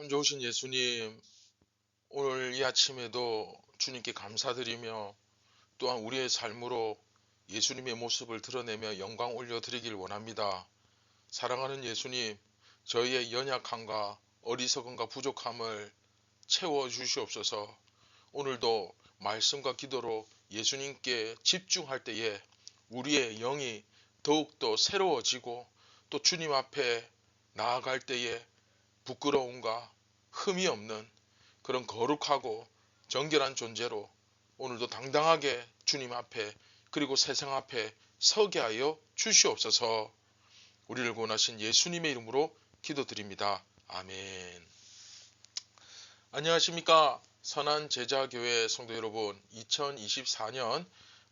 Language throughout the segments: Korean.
참 좋으신 예수님, 오늘 이 아침에도 주님께 감사드리며 또한 우리의 삶으로 예수님의 모습을 드러내며 영광 올려드리길 원합니다. 사랑하는 예수님, 저희의 연약함과 어리석음과 부족함을 채워 주시옵소서. 오늘도 말씀과 기도로 예수님께 집중할 때에 우리의 영이 더욱더 새로워지고 또 주님 앞에 나아갈 때에 부끄러움과 흠이 없는 그런 거룩하고 정결한 존재로 오늘도 당당하게 주님 앞에 그리고 세상 앞에 서게 하여 주시옵소서 우리를 구원하신 예수님의 이름으로 기도드립니다. 아멘. 안녕하십니까. 선한 제자교회 성도 여러분, 2024년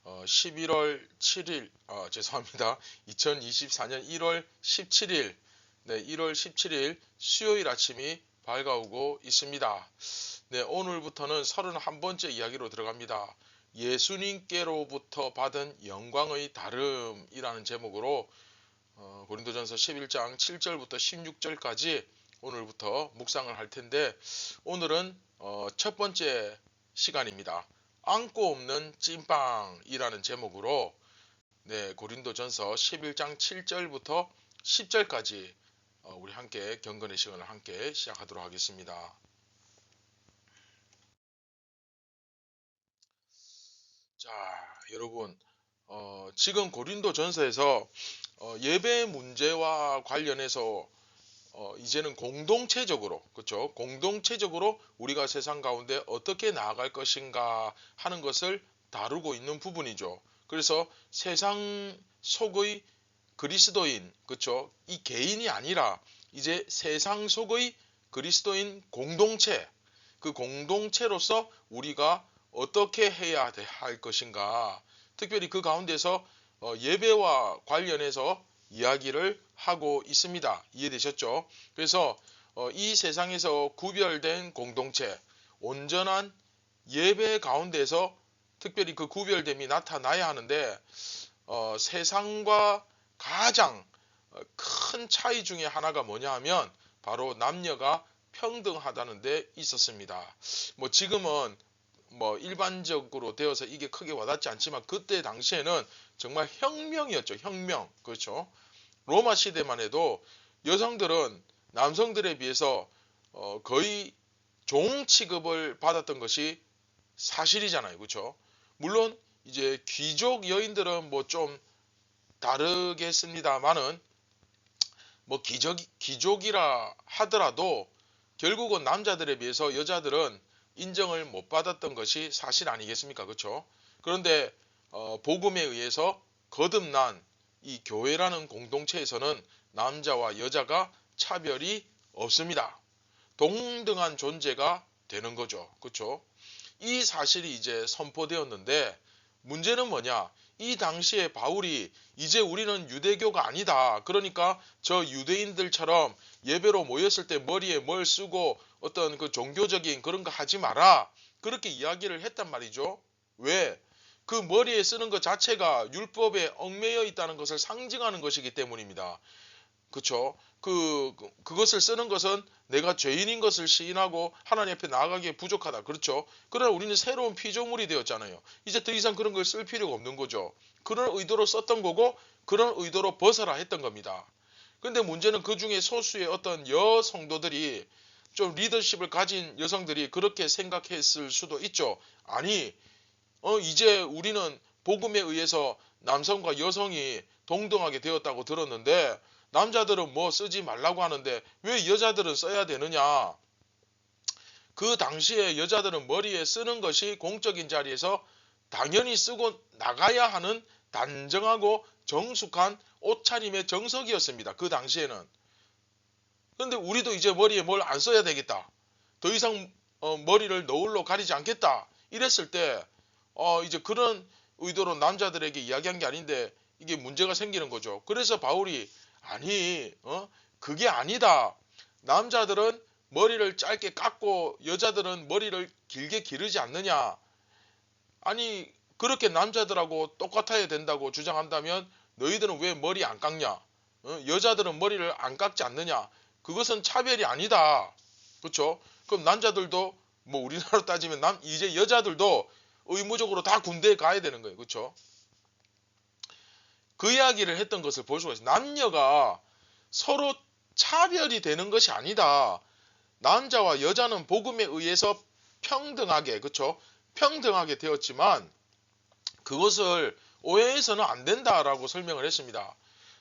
11월 7일, 아, 죄송합니다. 2024년 1월 17일, 네, 1월 17일 수요일 아침이 밝아오고 있습니다. 네, 오늘부터는 31번째 이야기로 들어갑니다. 예수님께로부터 받은 영광의 다름이라는 제목으로 어, 고린도전서 11장 7절부터 16절까지 오늘부터 묵상을 할 텐데 오늘은 어, 첫 번째 시간입니다. 안고 없는 찐빵이라는 제목으로 네, 고린도전서 11장 7절부터 10절까지 어, 우리 함께 경건의 시간을 함께 시작하도록 하겠습니다. 자, 여러분, 어, 지금 고린도 전서에서 어, 예배 문제와 관련해서 어, 이제는 공동체적으로 그렇죠 공동체적으로 우리가 세상 가운데 어떻게 나아갈 것인가 하는 것을 다루고 있는 부분이죠. 그래서 세상 속의 그리스도인 그렇죠 이 개인이 아니라 이제 세상 속의 그리스도인 공동체 그 공동체로서 우리가 어떻게 해야 할 것인가 특별히 그 가운데서 어, 예배와 관련해서 이야기를 하고 있습니다. 이해되셨죠? 그래서 어, 이 세상에서 구별된 공동체, 온전한 예배 가운데서 특별히 그 구별됨이 나타나야 하는데 어, 세상과 가장 큰 차이 중에 하나가 뭐냐 하면 바로 남녀가 평등하다는 데 있었습니다. 뭐 지금은 뭐 일반적으로 되어서 이게 크게 와닿지 않지만 그때 당시에는 정말 혁명이었죠. 혁명. 그렇죠. 로마 시대만 해도 여성들은 남성들에 비해서 어 거의 종 취급을 받았던 것이 사실이잖아요. 그렇죠? 물론 이제 귀족 여인들은 뭐 좀 다르겠습니다만은 뭐 귀족, 귀족이라 하더라도 결국은 남자들에 비해서 여자들은 인정을 못 받았던 것이 사실 아니겠습니까? 그렇죠? 그런데 어, 복음에 의해서 거듭난 이 교회라는 공동체에서는 남자와 여자가 차별이 없습니다. 동등한 존재가 되는 거죠. 그렇죠? 이 사실이 이제 선포되었는데 문제는 뭐냐? 이 당시에 바울이 이제 우리는 유대교가 아니다. 그러니까 저 유대인들처럼 예배로 모였을 때 머리에 뭘 쓰고 어떤 그 종교적인 그런 거 하지 마라. 그렇게 이야기를 했단 말이죠. 왜? 그 머리에 쓰는 것 자체가 율법에 얽매여 있다는 것을 상징하는 것이기 때문입니다. 그쵸? 그, 그것을 쓰는 것은 내가 죄인인 것을 시인하고 하나님 앞에 나아가기에 부족하다. 그렇죠? 그러나 우리는 새로운 피조물이 되었잖아요. 이제 더 이상 그런 걸 쓸 필요가 없는 거죠. 그런 의도로 썼던 거고 그런 의도로 벗어라 했던 겁니다. 근데 문제는 그 중에 소수의 어떤 여성도들이 좀 리더십을 가진 여성들이 그렇게 생각했을 수도 있죠. 아니, 어, 이제 우리는 복음에 의해서 남성과 여성이 동등하게 되었다고 들었는데 남자들은 뭐 쓰지 말라고 하는데 왜 여자들은 써야 되느냐? 그 당시에 여자들은 머리에 쓰는 것이 공적인 자리에서 당연히 쓰고 나가야 하는 단정하고 정숙한 옷차림의 정석이었습니다. 그 당시에는. 그런데 우리도 이제 머리에 뭘 안 써야 되겠다. 더 이상 어, 머리를 너울로 가리지 않겠다. 이랬을 때 어, 이제 그런 의도로 남자들에게 이야기한 게 아닌데 이게 문제가 생기는 거죠. 그래서 바울이 아니, 어? 그게 아니다. 남자들은 머리를 짧게 깎고 여자들은 머리를 길게 기르지 않느냐. 아니, 그렇게 남자들하고 똑같아야 된다고 주장한다면 너희들은 왜 머리 안 깎냐? 어? 여자들은 머리를 안 깎지 않느냐? 그것은 차별이 아니다. 그렇죠? 그럼 남자들도 뭐 우리나라로 따지면 남 이제 여자들도 의무적으로 다 군대에 가야 되는 거예요. 그렇죠? 그 이야기를 했던 것을 볼 수가 있어요. 남녀가 서로 차별이 되는 것이 아니다. 남자와 여자는 복음에 의해서 평등하게 그렇죠? 평등하게 되었지만 그것을 오해해서는 안 된다라고 설명을 했습니다.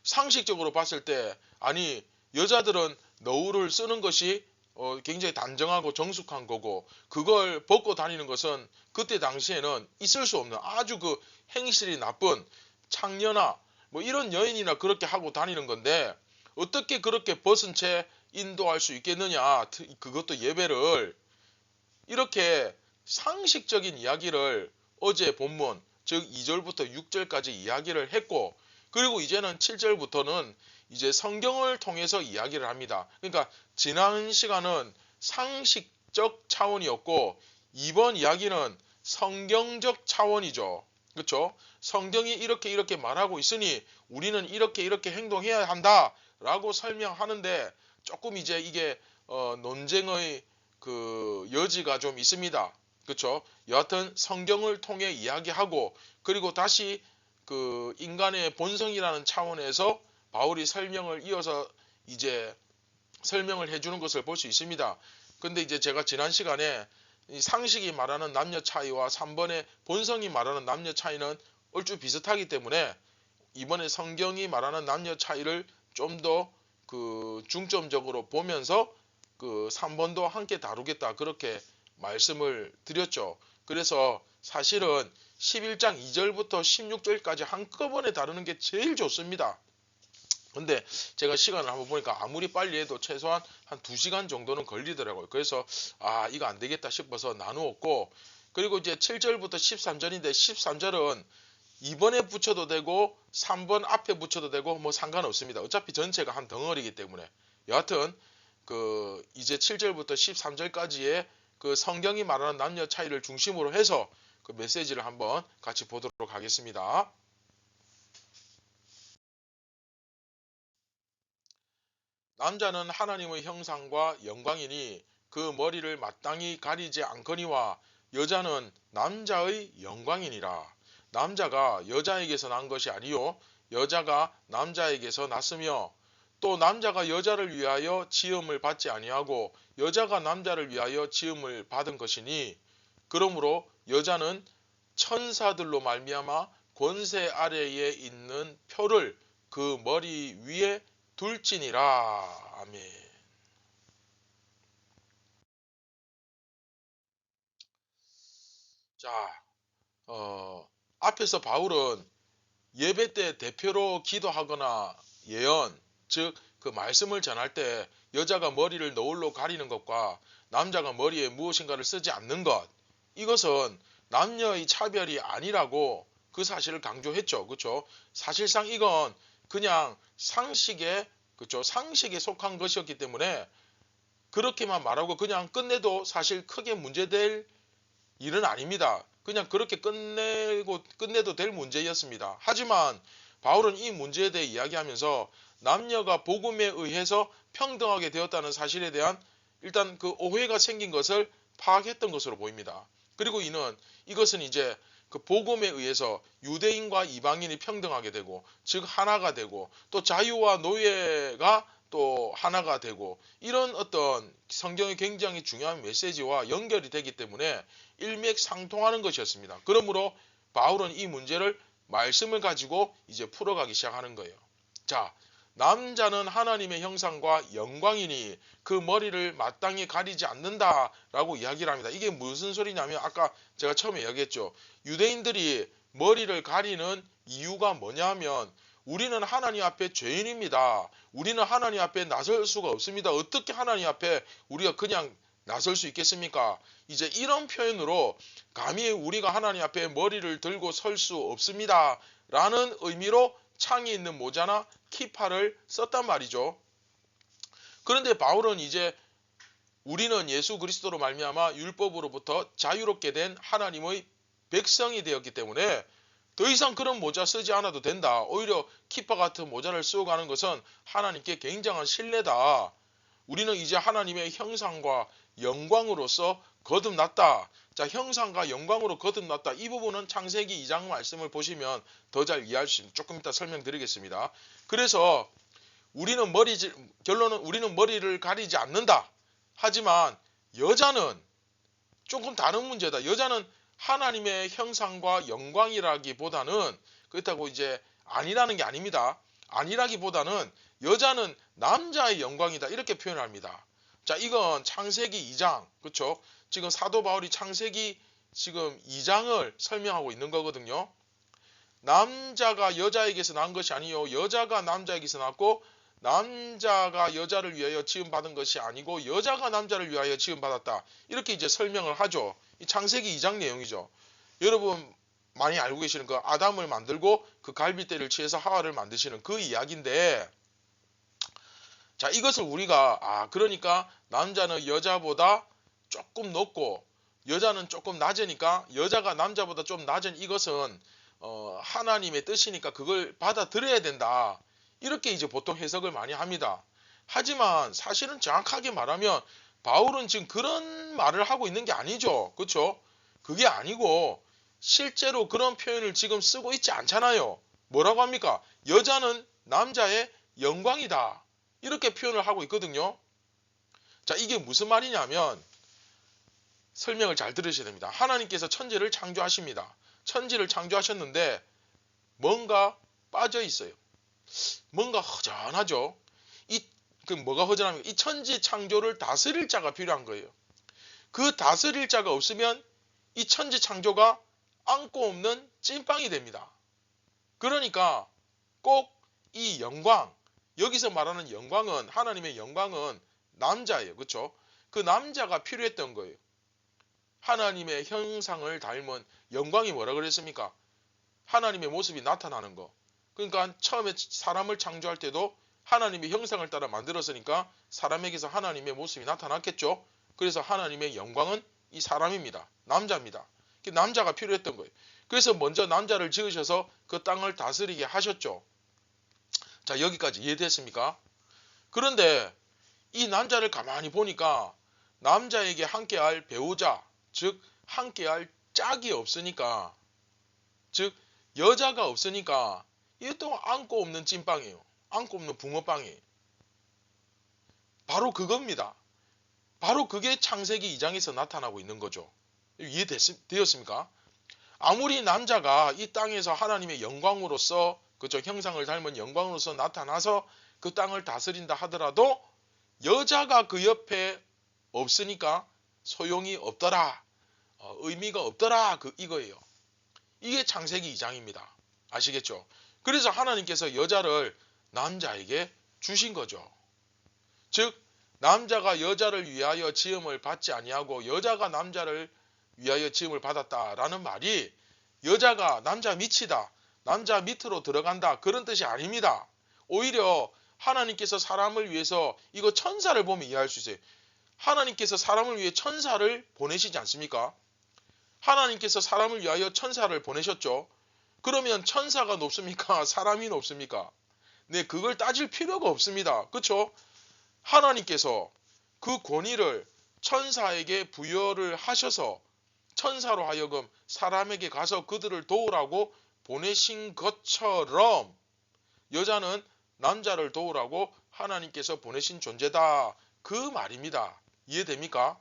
상식적으로 봤을 때 아니 여자들은 너울을 쓰는 것이 어, 굉장히 단정하고 정숙한 거고 그걸 벗고 다니는 것은 그때 당시에는 있을 수 없는 아주 그 행실이 나쁜 창녀나 뭐 이런 여인이나 그렇게 하고 다니는 건데 어떻게 그렇게 벗은 채 인도할 수 있겠느냐 그것도 예배를 이렇게 상식적인 이야기를 어제 본문 즉 2절부터 6절까지 이야기를 했고 그리고 이제는 7절부터는 이제 성경을 통해서 이야기를 합니다. 그러니까 지난 시간은 상식적 차원이었고 이번 이야기는 성경적 차원이죠. 그렇죠? 성경이 이렇게 이렇게 말하고 있으니 우리는 이렇게 이렇게 행동해야 한다라고 설명하는데 조금 이제 이게 어, 논쟁의 그 여지가 좀 있습니다. 그렇죠? 여하튼 성경을 통해 이야기하고 그리고 다시 그 인간의 본성이라는 차원에서 바울이 설명을 이어서 이제 설명을 해주는 것을 볼 수 있습니다. 근데 이제 제가 지난 시간에 상식이 말하는 남녀 차이와 3번의 본성이 말하는 남녀 차이는 얼추 비슷하기 때문에 이번에 성경이 말하는 남녀 차이를 좀 더 그 중점적으로 보면서 그 3번도 함께 다루겠다 그렇게 말씀을 드렸죠. 그래서 사실은 11장 2절부터 16절까지 한꺼번에 다루는 게 제일 좋습니다. 근데 제가 시간을 한번 보니까 아무리 빨리 해도 최소한 한 2시간 정도는 걸리더라고요. 그래서 아 이거 안 되겠다 싶어서 나누었고 그리고 이제 7절부터 13절인데 13절은 2번에 붙여도 되고 3번 앞에 붙여도 되고 뭐 상관없습니다. 어차피 전체가 한 덩어리이기 때문에 여하튼 그 이제 7절부터 13절까지의 그 성경이 말하는 남녀 차이를 중심으로 해서 그 메시지를 한번 같이 보도록 하겠습니다. 남자는 하나님의 형상과 영광이니 그 머리를 마땅히 가리지 않거니와 여자는 남자의 영광이니라. 남자가 여자에게서 난 것이 아니요 여자가 남자에게서 났으며 또 남자가 여자를 위하여 지음을 받지 아니하고 여자가 남자를 위하여 지음을 받은 것이니 그러므로 여자는 천사들로 말미암아 권세 아래에 있는 표를 그 머리 위에 둘지니라. 아멘. 자, 어, 앞에서 바울은 예배 때 대표로 기도하거나 예언, 즉 그 말씀을 전할 때 여자가 머리를 너울로 가리는 것과 남자가 머리에 무엇인가를 쓰지 않는 것, 이것은 남녀의 차별이 아니라고 그 사실을 강조했죠. 그렇죠? 사실상 이건 그냥 상식에 그렇죠? 상식에 속한 것이었기 때문에 그렇게만 말하고 그냥 끝내도 사실 크게 문제될 일은 아닙니다. 그냥 그렇게 끝내고 끝내도 될 문제였습니다. 하지만 바울은 이 문제에 대해 이야기하면서 남녀가 복음에 의해서 평등하게 되었다는 사실에 대한 일단 그 오해가 생긴 것을 파악했던 것으로 보입니다. 그리고 이는 이것은 이제 그 복음에 의해서 유대인과 이방인이 평등하게 되고 즉 하나가 되고 또 자유와 노예가 또 하나가 되고 이런 어떤 성경의 굉장히 중요한 메시지와 연결이 되기 때문에 일맥상통하는 것이었습니다. 그러므로 바울은 이 문제를 말씀을 가지고 이제 풀어가기 시작하는 거예요. 자, 남자는 하나님의 형상과 영광이니 그 머리를 마땅히 가리지 않는다라고 이야기를 합니다. 이게 무슨 소리냐면 아까 제가 처음에 이야기했죠. 유대인들이 머리를 가리는 이유가 뭐냐면 우리는 하나님 앞에 죄인입니다. 우리는 하나님 앞에 나설 수가 없습니다. 어떻게 하나님 앞에 우리가 그냥 나설 수 있겠습니까? 이제 이런 표현으로 감히 우리가 하나님 앞에 머리를 들고 설 수 없습니다. 라는 의미로 창이 있는 모자나 키파를 썼단 말이죠. 그런데 바울은 이제 우리는 예수 그리스도로 말미암아 율법으로부터 자유롭게 된 하나님의 백성이 되었기 때문에 더 이상 그런 모자 쓰지 않아도 된다. 오히려 키파 같은 모자를 쓰고 가는 것은 하나님께 굉장한 신뢰다. 우리는 이제 하나님의 형상과 영광으로서 거듭났다. 자, 형상과 영광으로 거듭났다. 이 부분은 창세기 2장 말씀을 보시면 더 잘 이해할 수 있습니다. 조금 이따 설명드리겠습니다. 그래서 우리는 머리 결론은 우리는 머리를 가리지 않는다. 하지만 여자는 조금 다른 문제다. 여자는 하나님의 형상과 영광이라기보다는 그렇다고 이제 아니라는 게 아닙니다. 아니라기보다는 여자는 남자의 영광이다. 이렇게 표현합니다. 자, 이건 창세기 2장. 그렇죠? 지금 사도 바울이 창세기 지금 2장을 설명하고 있는 거거든요. 남자가 여자에게서 난 것이 아니요 여자가 남자에게서 났고 남자가 여자를 위하여 지음 받은 것이 아니고 여자가 남자를 위하여 지음 받았다. 이렇게 이제 설명을 하죠. 이 창세기 2장 내용이죠. 여러분 많이 알고 계시는 그 아담을 만들고 그 갈비대를 취해서 하와를 만드시는 그 이야기인데 자 이것을 우리가 아 그러니까 남자는 여자보다 조금 높고 여자는 조금 낮으니까 여자가 남자보다 좀 낮은 이것은 어, 하나님의 뜻이니까 그걸 받아들여야 된다. 이렇게 이제 보통 해석을 많이 합니다. 하지만 사실은 정확하게 말하면 바울은 지금 그런 말을 하고 있는 게 아니죠. 그렇죠? 그게 아니고 실제로 그런 표현을 지금 쓰고 있지 않잖아요. 뭐라고 합니까? 여자는 남자의 영광이다. 이렇게 표현을 하고 있거든요. 자, 이게 무슨 말이냐면 설명을 잘 들으셔야 됩니다. 하나님께서 천지를 창조하십니다. 천지를 창조하셨는데 뭔가 빠져 있어요. 뭔가 허전하죠. 이 그 뭐가 허전하면 이 천지 창조를 다스릴 자가 필요한 거예요. 그 다스릴 자가 없으면 이 천지 창조가 안고 없는 찐빵이 됩니다. 그러니까 꼭 이 영광 여기서 말하는 영광은 하나님의 영광은 남자예요. 그렇죠? 그 남자가 필요했던 거예요. 하나님의 형상을 닮은 영광이 뭐라 그랬습니까? 하나님의 모습이 나타나는 거. 그러니까 처음에 사람을 창조할 때도 하나님의 형상을 따라 만들었으니까 사람에게서 하나님의 모습이 나타났겠죠. 그래서 하나님의 영광은 이 사람입니다. 남자입니다. 남자가 필요했던 거예요. 그래서 먼저 남자를 지으셔서 그 땅을 다스리게 하셨죠. 자 여기까지 이해됐습니까? 그런데 이 남자를 가만히 보니까 남자에게 함께할 배우자 즉 함께할 짝이 없으니까 즉 여자가 없으니까 이것도 안고 없는 찐빵이에요. 안고 없는 붕어빵이에요. 바로 그겁니다. 바로 그게 창세기 2장에서 나타나고 있는 거죠. 이해되었습니까? 아무리 남자가 이 땅에서 하나님의 영광으로서 그죠 형상을 닮은 영광으로서 나타나서 그 땅을 다스린다 하더라도 여자가 그 옆에 없으니까 소용이 없더라. 어, 의미가 없더라. 그 이거예요. 이게 창세기 2장입니다. 아시겠죠? 그래서 하나님께서 여자를 남자에게 주신 거죠. 즉 남자가 여자를 위하여 지음을 받지 아니하고 여자가 남자를 위하여 지음을 받았다라는 말이 여자가 남자 밑이다. 남자 밑으로 들어간다. 그런 뜻이 아닙니다. 오히려 하나님께서 사람을 위해서 이거 천사를 보면 이해할 수 있어요. 하나님께서 사람을 위해 천사를 보내시지 않습니까? 하나님께서 사람을 위하여 천사를 보내셨죠. 그러면 천사가 높습니까? 사람이 높습니까? 네, 그걸 따질 필요가 없습니다. 그렇죠? 하나님께서 그 권위를 천사에게 부여를 하셔서 천사로 하여금 사람에게 가서 그들을 도우라고 보내신 것처럼 여자는 남자를 도우라고 하나님께서 보내신 존재다. 그 말입니다. 이해됩니까?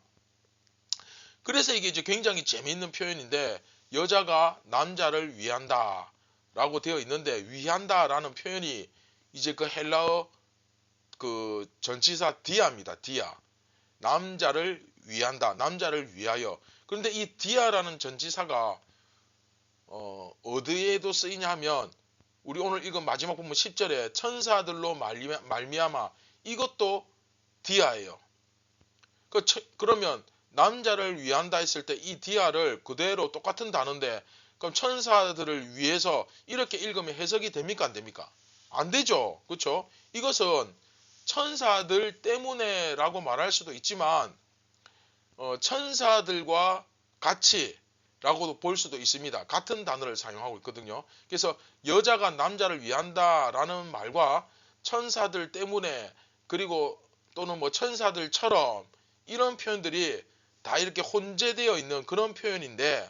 그래서 이게 이제 굉장히 재미있는 표현인데 여자가 남자를 위한다 라고 되어 있는데 위한다 라는 표현이 이제 그 헬라어 그 전치사 디아입니다. 디아. 남자를 위한다. 남자를 위하여. 그런데 이 디아라는 전치사가 어, 어디에도 쓰이냐 하면 우리 오늘 이거 마지막 보면 10절에 천사들로 말미암아 이것도 디아예요. 그, 그러면 남자를 위한다 했을 때 이 디아를 그대로 똑같은 단어인데 그럼 천사들을 위해서 이렇게 읽으면 해석이 됩니까 안 됩니까? 안 되죠. 그렇죠? 이것은 천사들 때문에라고 말할 수도 있지만 어, 천사들과 같이 라고도 볼 수도 있습니다. 같은 단어를 사용하고 있거든요. 그래서 여자가 남자를 위한다 라는 말과 천사들 때문에 그리고 또는 뭐 천사들처럼 이런 표현들이 다 이렇게 혼재되어 있는 그런 표현인데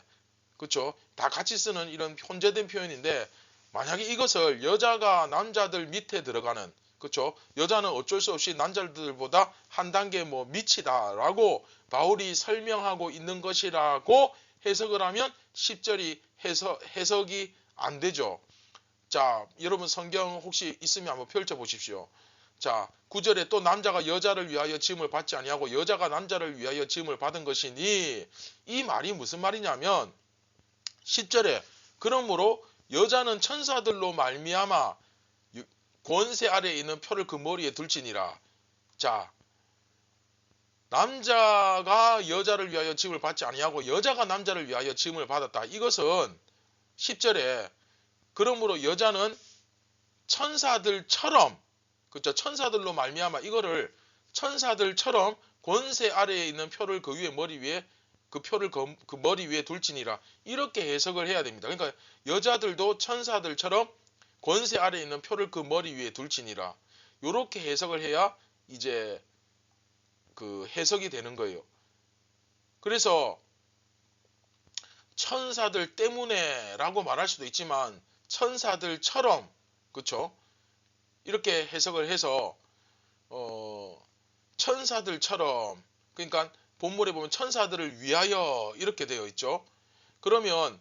그렇죠? 다 같이 쓰는 이런 혼재된 표현인데 만약에 이것을 여자가 남자들 밑에 들어가는 그렇죠? 여자는 어쩔 수 없이 남자들보다 한 단계 뭐 밑이다라고 바울이 설명하고 있는 것이라고 해석을 하면 10절이 해석, 해석이 안 되죠. 자, 여러분 성경 혹시 있으면 한번 펼쳐 보십시오. 자, 9절에 또 남자가 여자를 위하여 지음을 받지 아니하고 여자가 남자를 위하여 지음을 받은 것이니 이 말이 무슨 말이냐면 10절에 그러므로 여자는 천사들로 말미암아 유- 권세 아래에 있는 표를 그 머리에 둘지니라. 자, 남자가 여자를 위하여 지음을 받지 아니하고 여자가 남자를 위하여 지음을 받았다. 이것은 10절에 그러므로 여자는 천사들처럼 그죠 천사들로 말미암아 이거를 천사들처럼 권세 아래에 있는 표를 그 위에 머리 위에 그 표를 그, 그 머리 위에 둘지니라 이렇게 해석을 해야 됩니다. 그러니까 여자들도 천사들처럼 권세 아래에 있는 표를 그 머리 위에 둘지니라 이렇게 해석을 해야 이제 그 해석이 되는 거예요. 그래서 천사들 때문에라고 말할 수도 있지만 천사들처럼 그렇죠? 이렇게 해석을 해서 어 천사들처럼 그러니까 본문에 보면 천사들을 위하여 이렇게 되어 있죠. 그러면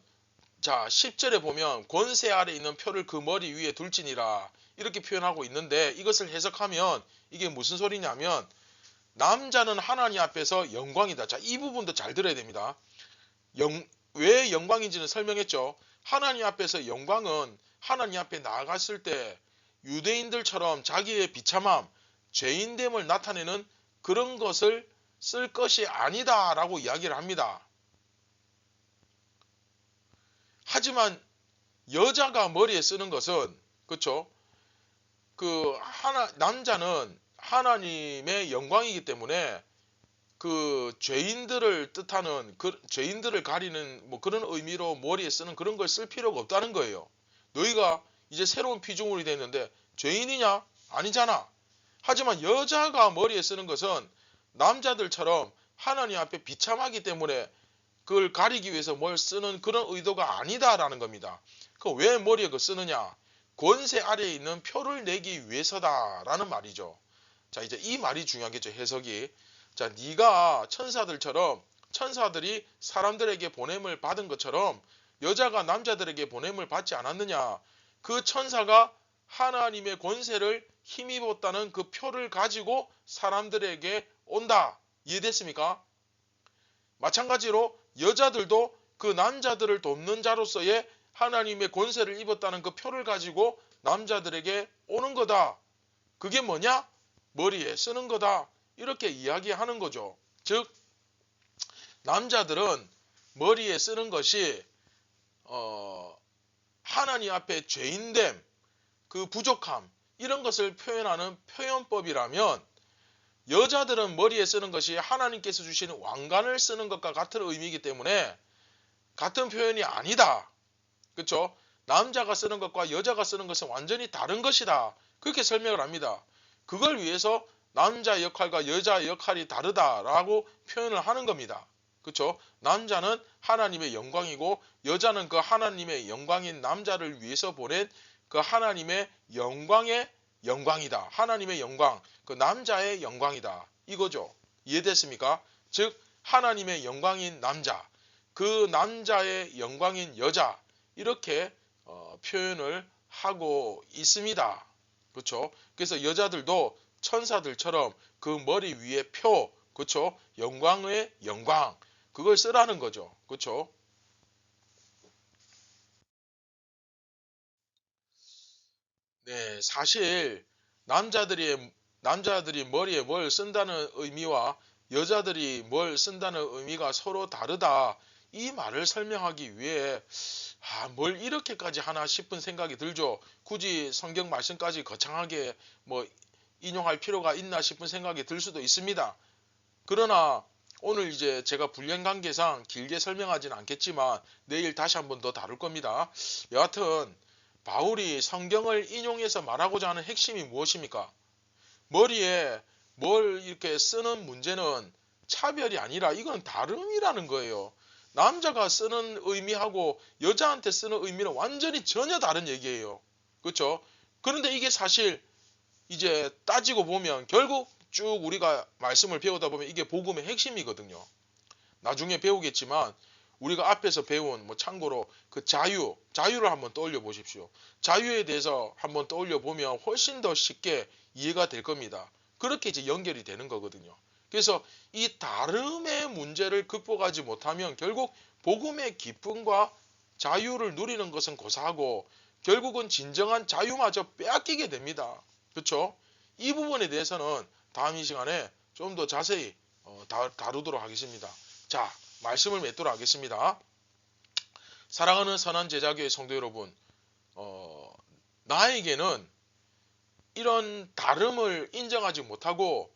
자 10절에 보면 권세 아래 있는 표를 그 머리 위에 둘지니라 이렇게 표현하고 있는데 이것을 해석하면 이게 무슨 소리냐면 남자는 하나님 앞에서 영광이다. 자, 이 부분도 잘 들어야 됩니다. 영, 왜 영광인지는 설명했죠. 하나님 앞에서 영광은 하나님 앞에 나아갔을 때 유대인들처럼 자기의 비참함, 죄인됨을 나타내는 그런 것을 쓸 것이 아니다 라고 이야기를 합니다. 하지만 여자가 머리에 쓰는 것은 그렇죠? 그 하나 남자는 하나님의 영광이기 때문에 그 죄인들을 뜻하는 그 죄인들을 가리는 뭐 그런 의미로 머리에 쓰는 그런 걸 쓸 필요가 없다는 거예요. 너희가 이제 새로운 피조물이 됐는데 죄인이냐? 아니잖아. 하지만 여자가 머리에 쓰는 것은 남자들처럼 하나님 앞에 비참하기 때문에 그걸 가리기 위해서 뭘 쓰는 그런 의도가 아니다라는 겁니다. 그 왜 머리에 그 쓰느냐? 권세 아래에 있는 표를 내기 위해서다라는 말이죠. 자 이제 이 말이 중요하겠죠 해석이. 자 네가 천사들처럼 천사들이 사람들에게 보냄을 받은 것처럼 여자가 남자들에게 보냄을 받지 않았느냐? 그 천사가 하나님의 권세를 힘입었다는 그 표를 가지고 사람들에게 온다. 이해됐습니까? 마찬가지로 여자들도 그 남자들을 돕는 자로서의 하나님의 권세를 입었다는 그 표를 가지고 남자들에게 오는 거다. 그게 뭐냐? 머리에 쓰는 거다. 이렇게 이야기하는 거죠. 즉 남자들은 머리에 쓰는 것이 어, 하나님 앞에 죄인됨, 그 부족함 이런 것을 표현하는 표현법이라면 여자들은 머리에 쓰는 것이 하나님께서 주시는 왕관을 쓰는 것과 같은 의미이기 때문에 같은 표현이 아니다. 그렇죠? 남자가 쓰는 것과 여자가 쓰는 것은 완전히 다른 것이다. 그렇게 설명을 합니다. 그걸 위해서 남자 역할과 여자 역할이 다르다라고 표현을 하는 겁니다. 그렇죠? 남자는 하나님의 영광이고 여자는 그 하나님의 영광인 남자를 위해서 보낸 그 하나님의 영광의 영광이다. 하나님의 영광, 그 남자의 영광이다. 이거죠. 이해됐습니까? 즉 하나님의 영광인 남자, 그 남자의 영광인 여자 이렇게 어, 표현을 하고 있습니다. 그렇죠? 그래서 여자들도 천사들처럼 그 머리 위에 표, 그렇죠? 영광의 영광 그걸 쓰라는 거죠. 그렇죠? 네, 사실 남자들이 남자들이 머리에 뭘 쓴다는 의미와 여자들이 뭘 쓴다는 의미가 서로 다르다. 이 말을 설명하기 위해 아, 뭘 이렇게까지 하나 싶은 생각이 들죠. 굳이 성경 말씀까지 거창하게 뭐 인용할 필요가 있나 싶은 생각이 들 수도 있습니다. 그러나 오늘 이제 제가 분량 관계상 길게 설명하지는 않겠지만 내일 다시 한번 더 다룰 겁니다. 여하튼 바울이 성경을 인용해서 말하고자 하는 핵심이 무엇입니까? 머리에 뭘 이렇게 쓰는 문제는 차별이 아니라 이건 다름이라는 거예요. 남자가 쓰는 의미하고 여자한테 쓰는 의미는 완전히 전혀 다른 얘기예요. 그렇죠? 그런데 이게 사실 이제 따지고 보면 결국 쭉 우리가 말씀을 배우다 보면 이게 복음의 핵심이거든요. 나중에 배우겠지만 우리가 앞에서 배운 뭐 참고로 그 자유, 자유를 한번 떠올려 보십시오. 자유에 대해서 한번 떠올려 보면 훨씬 더 쉽게 이해가 될 겁니다. 그렇게 이제 연결이 되는 거거든요. 그래서 이 다름의 문제를 극복하지 못하면 결국 복음의 기쁨과 자유를 누리는 것은 고사하고 결국은 진정한 자유마저 빼앗기게 됩니다. 그렇죠? 이 부분에 대해서는 다음 이 시간에 좀 더 자세히 어, 다, 다루도록 하겠습니다. 자, 말씀을 맺도록 하겠습니다. 사랑하는 선한 제자교회 성도 여러분, 어, 나에게는 이런 다름을 인정하지 못하고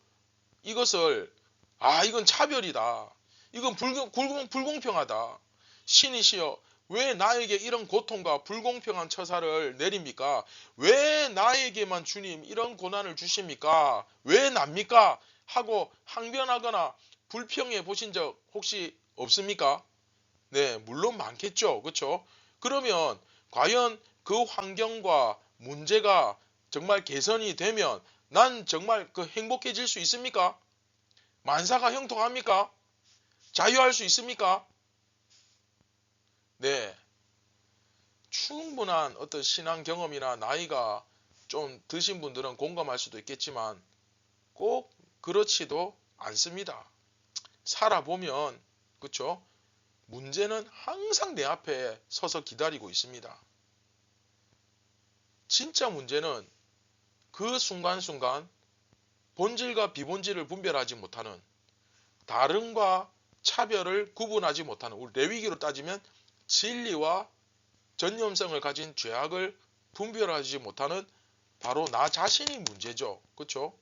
이것을 아 이건 차별이다. 이건 불공, 불공, 불공평하다. 신이시여 왜 나에게 이런 고통과 불공평한 처사를 내립니까? 왜 나에게만 주님 이런 고난을 주십니까? 왜 납니까? 하고 항변하거나 불평해 보신 적 혹시 없습니까? 네, 물론 많겠죠. 그렇죠? 그러면 과연 그 환경과 문제가 정말 개선이 되면 난 정말 그 행복해질 수 있습니까? 만사가 형통합니까? 자유할 수 있습니까? 네. 충분한 어떤 신앙 경험이나 나이가 좀 드신 분들은 공감할 수도 있겠지만 꼭 그렇지도 않습니다. 살아보면 그렇죠? 문제는 항상 내 앞에 서서 기다리고 있습니다. 진짜 문제는 그 순간순간 본질과 비본질을 분별하지 못하는 다름과 차별을 구분하지 못하는 우리 레위기로 따지면 진리와 전념성을 가진 죄악을 분별하지 못하는 바로 나 자신이 문제죠. 그렇죠?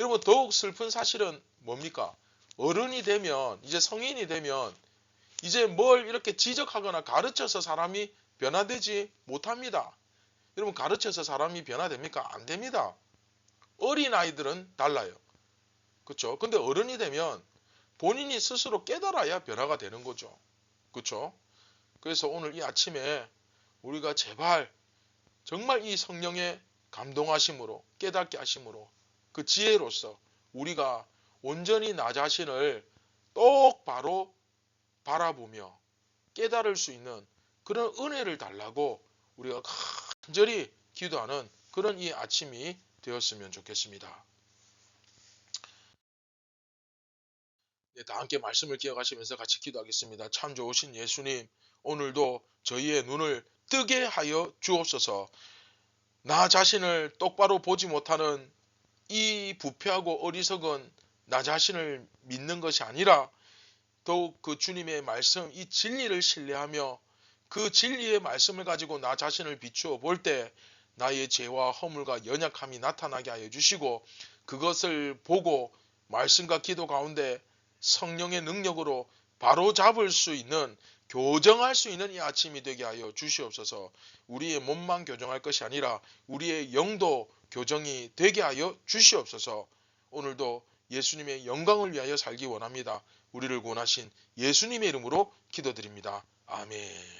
여러분 더욱 슬픈 사실은 뭡니까? 어른이 되면 이제 성인이 되면 이제 뭘 이렇게 지적하거나 가르쳐서 사람이 변화되지 못합니다. 여러분 가르쳐서 사람이 변화됩니까? 안 됩니다. 어린 아이들은 달라요. 그렇죠? 근데 어른이 되면 본인이 스스로 깨달아야 변화가 되는 거죠. 그렇죠? 그래서 오늘 이 아침에 우리가 제발 정말 이 성령의 감동하심으로 깨닫게 하심으로 그 지혜로서 우리가 온전히 나 자신을 똑바로 바라보며 깨달을 수 있는 그런 은혜를 달라고 우리가 간절히 기도하는 그런 이 아침이 되었으면 좋겠습니다. 네, 다 함께 말씀을 기억하시면서 같이 기도하겠습니다. 참 좋으신 예수님, 오늘도 저희의 눈을 뜨게 하여 주옵소서. 나 자신을 똑바로 보지 못하는 이 부패하고 어리석은 나 자신을 믿는 것이 아니라 더욱 그 주님의 말씀, 이 진리를 신뢰하며 그 진리의 말씀을 가지고 나 자신을 비추어 볼 때 나의 죄와 허물과 연약함이 나타나게 하여 주시고 그것을 보고 말씀과 기도 가운데 성령의 능력으로 바로 잡을 수 있는 교정할 수 있는 이 아침이 되게 하여 주시옵소서 우리의 몸만 교정할 것이 아니라 우리의 영도 교정이 되게 하여 주시옵소서 오늘도 예수님의 영광을 위하여 살기 원합니다. 우리를 구원하신 예수님의 이름으로 기도드립니다. 아멘.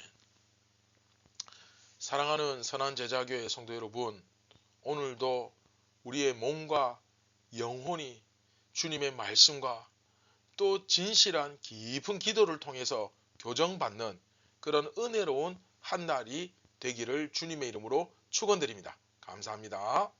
사랑하는 선한 제자교회 성도 여러분, 오늘도 우리의 몸과 영혼이 주님의 말씀과 또 진실한 깊은 기도를 통해서 교정받는 그런 은혜로운 한 날이 되기를 주님의 이름으로 축원드립니다. 감사합니다.